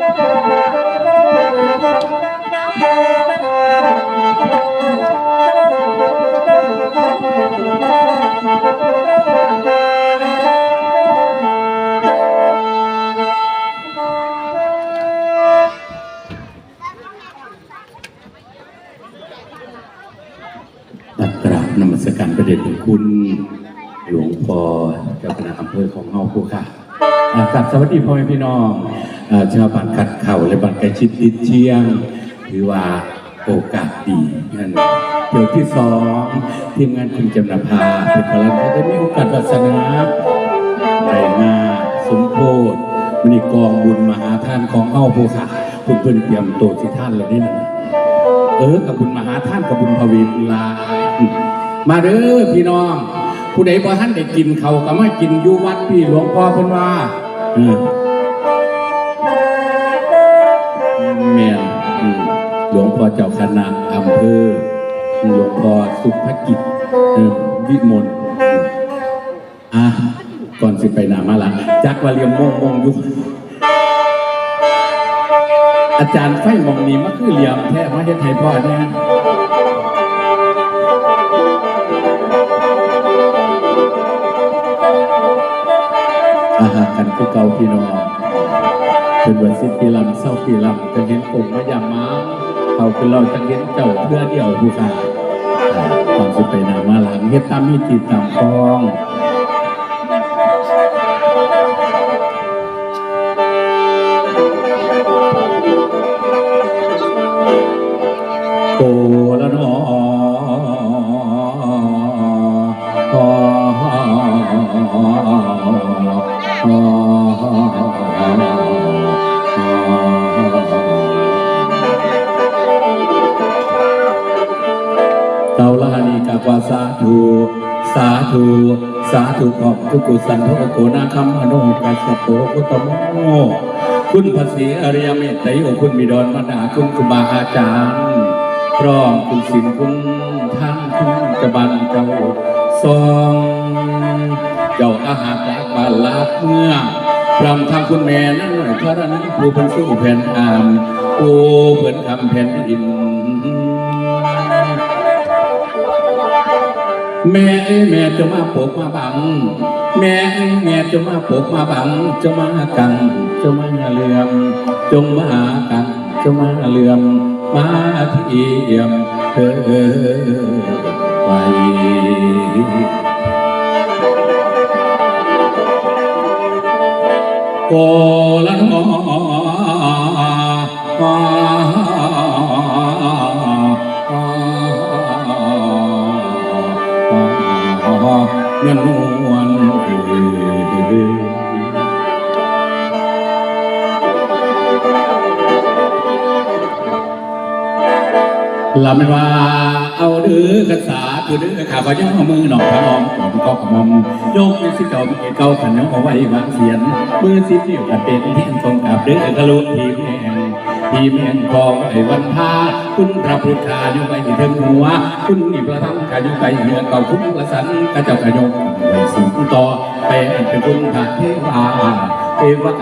กกราบนมัสการประเด็จคุณหลวงพ่อเจ้าคณะอำเภอของเฮาผู้ค่ะ กราบสวัสดีพ่อแม่พี่น้องชาวบ้านขัดเข่าและบ้านไกลชิดติดเชียงถือว่าโอกาสดีนั่นเดี๋ยวที่สองทีมงานคุณจำนภาเป็นพลังได้มีโอกาสวาสนาได้มาสมโพธิมณีกองบุญมหาทานของเฮาผู้ค่ะเพิ่นเพิ่นเตรียมโตวสิท่านแล้วนี่นะเออกับบุญมหาท่านกับบุญพวีลามาเด้อพี่น้อง ผู้ใดบ่ท่านได้กินเขาก็มากินอยู่วัดพี่หลวงพ่อเพิ่นว่าเออแม่นหลวงพ่อเจ้าคณะอำเภอหลวงพ่อสุภกิจเออวิมลอะก่อนสิไปนามาละจักว่าเรียมมงมงยุคอาจารย์ไฟมองนี้มันคือเหลี่ยมแท้มาเฮ็ดให้พ่อเนี่ย คือเก่าพี่น้องเป็นวันสิ้นปีลำเศร้าปีลำจะเห็นองค์พระยามาเขาคือเราจะเห็นเจ้าเพื่อเดียวผู้ชายควาก่อนสิไปนามาหลังเฮ็ดตามมีจิตตามคอง เกาลานีกากวาสาธุสาธุสาธุขอบทุกุสันโทโกนาคัมอนุกัสสะโปกุตโมคุณภาษีอริยเมตไตรโอคุณบิดรมนาคุณครูบาอาจารย์พร้อมคุณสินคุณท่านคุณจะบันเจ้าทรงเจ้าอาหาร จาบานลาเมื่อพรำทางคุณแม่นั่นหน่อยพระนั้นผู้เป็นสู้แผ่นอามโอ้เพื่นคำแผ่นดิน แม่เอ้แม่จะมาปกมาบัง แม่เอ้แม่จะมาปกมาบัง จะมากันจะมาเลื่อมจงมากันจะมาเลื่อมมาที่เทียมเธอไป โอละนอเงินนวลลำไม่ว่า เอาเดื้อกระสาตัวเดือขาพย่อมือหนองพระอมผมก็ขมมยกเป็นสิเก่าเก่าขันยกเอาไว้วางเสียนมือสิเดียวกันเป็นที่ทรงกับเดือกระลุทีแมงทีแมงพองไอ้วันพาคุณพระพุทธาอยู่ไปถึงหัว คุณนี่พระธรรมกาอยู่ไปเหนือเก่าคุณประสันกระเจ้ากระยงไว้สูงต่อไปเป็นคุณพระเทวาเทวะ